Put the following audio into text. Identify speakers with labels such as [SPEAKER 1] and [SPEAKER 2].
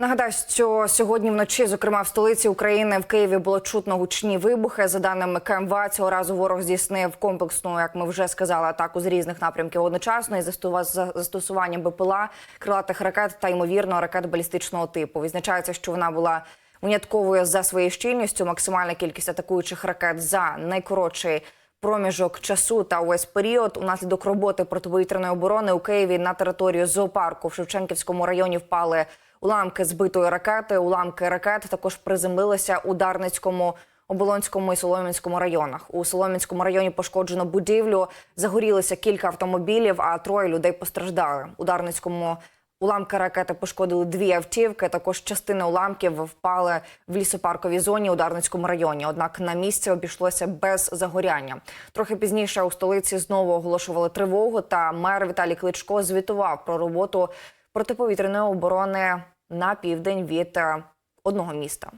[SPEAKER 1] Нагадаю, що сьогодні вночі, зокрема в столиці України, в Києві було чутно гучні вибухи. За даними КМВА, цього разу ворог здійснив комплексну, як ми вже сказали, атаку з різних напрямків одночасно із за- застосуванням БПЛА, крилатих ракет та ймовірно ракет балістичного типу. Відзначається, що вона була винятковою за своєю щільністю. Максимальна кількість атакуючих ракет за найкоротший проміжок часу та увесь період унаслідок роботи протиповітряної оборони у Києві на територію зоопарку в Шевченківському районі впали уламки збитої ракети. Уламки ракет також приземлилися у Дарницькому. Оболонському і Солом'янському районах у Солом'янському районі пошкоджено будівлю, загорілися кілька автомобілів, а троє людей постраждали. У Дарницькому уламки ракети пошкодили дві автівки. Також частини уламків впали в лісопарковій зоні у Дарницькому районі. Однак на місці обійшлося без загоряння. Трохи пізніше у столиці знову оголошували тривогу. Та мер Віталій Кличко звітував про роботу протиповітряної оборони на південь від е, одного міста.